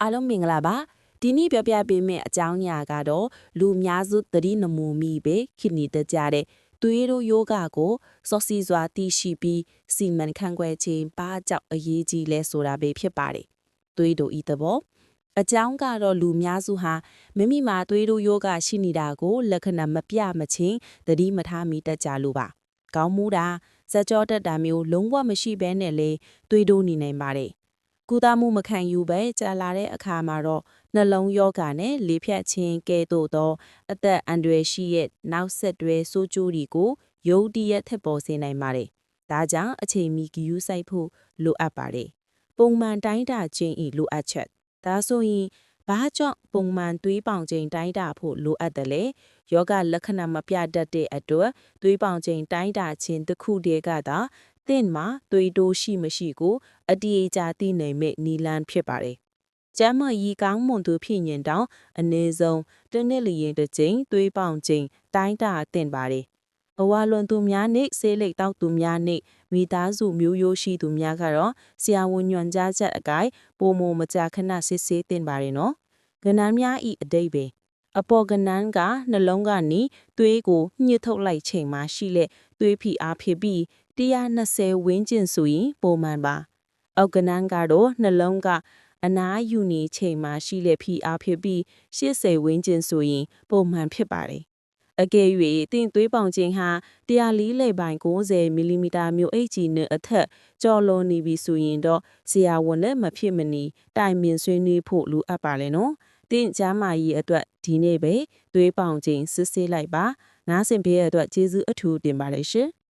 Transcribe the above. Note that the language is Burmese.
အားလုံးမင်္ဂလာပါဒီနေ့ပြောပြပေးမယ့်အကြောင်းအရာကတော့လူအများစုသတိနမူမိပဲခိနီတကြတဲ့သွေးတို့ယောဂကိုစောစီစွာသိရှိပြီးစီမံခန့်ခွဲခြင်းဘာကြောင့်အရေးကြီးလဲဆိုတာပဲဖြစ်ပါတယ်သွေးတို့ဤသဘောအကြောင်းကတော့လူများစုဟာမိမိမှာသွေးတို့ယောဂရှိနေတာကိုလက္ခဏာမပြမချင်းသတိမထားမိတတ်ကြလို့ပါကောင်းမှုတာစကြောတက်တာမျိုးလုံးဝမရှိဘဲနဲ့လေသွေးတို့နေနိုင်ပါတယ် ကုသမှုမခံယူပဲကြာလာတဲ့အခါမှာတော့နှလုံးယောဂနဲ့လေဖြတ်ခြင်းကဲ့သို့သော အသက်အန္တရာယ်ရှိရဲ့နောက်ဆက်တွဲဆိုးကျိုးတွေကိုယုတ်တရက်ထက်ပေါ်စေနိုင်ပါတယ်။ဒါကြောင့်အချိန်မီဂယူးဆိုင်ဖို့လိုအပ်ပါတယ်။ပုံမှန်တိုင်းတာခြင်းဤလိုအပ်ချက်ဒါဆိုရင်ဘာကြောင့်ပုံမှန်သွေးပေါင်ချိန်တိုင်းတာဖို့လိုအပ်တယ်လဲယောဂလက္ခဏာမပြတတ်တဲ့အတွက်သွေးပေါင်ချိန်တိုင်းတာခြင်းတစ်ခုတည်းကသာ သင်မှာသွေးတိုးရှိမရှိကို အတိအကျသိနိုင်မဲ့နီလန်းဖြစ်ပါတယ်။ကျမ်းမရီကောင်းမွန်သူဖြစ်ရင်တောင်အနည်းဆုံးတစ်နှစ်လျင်တစ်ကြိမ်သွေးပေါင်ချိန်တိုင်းတာသင့်ပါတယ်။ဘဝလွန်သူများနှင့်ဆေးလိပ်တောက်သူများနှင့်မိသားစုမျိုးရိုးရှိသူများကတော့ဆရာဝန်ညွှန်ကြားချက်အကိုက်ပုံမမကြာခဏစစ်ဆေးသင့်ပါတယ်နော်။ကဏ္ဍများဤအတိတ်ပဲအပေါ်ကနန်းကနှလုံးကနေသွေးကိုညှစ်ထုတ်လိုက်ချိန်မှာရှိလက်သွေးဖိအားဖြစ်ပြီး 120ဝန်းကျင်ဆိုရင်ပုံမှန်ပါ။အောက်ကနန်းကတော့နှလုံးကအနားယူနေချိန်မှာရှိလက်ဖိအားဖြစ်ပြီး80ဝန်းကျင်ဆိုရင်ပုံမှန်ဖြစ်ပါတယ်။အကယ်၍တင်သွေးပေါင်ခြင်းဟာ104လေပိုင်း90မီလီမီတာမျိုး Hg နဲ့အထက်ကျော်လွန်နေပြီဆိုရင်တော့ဆရာဝန်နဲ့မဖြစ်မနီတိုင်ပင်ဆွေးနွေးဖို့လိုအပ်ပါလေနော်။တင်ချမ်းမာရေးအတွက်ဒီနေ့ပဲသွေးပေါင်ခြင်းစစ်ဆေးလိုက်ပါ။နားဆင်ပေးရတဲ့အတွက်ကျေးဇူးအထူးတင်ပါတယ်ရှင်။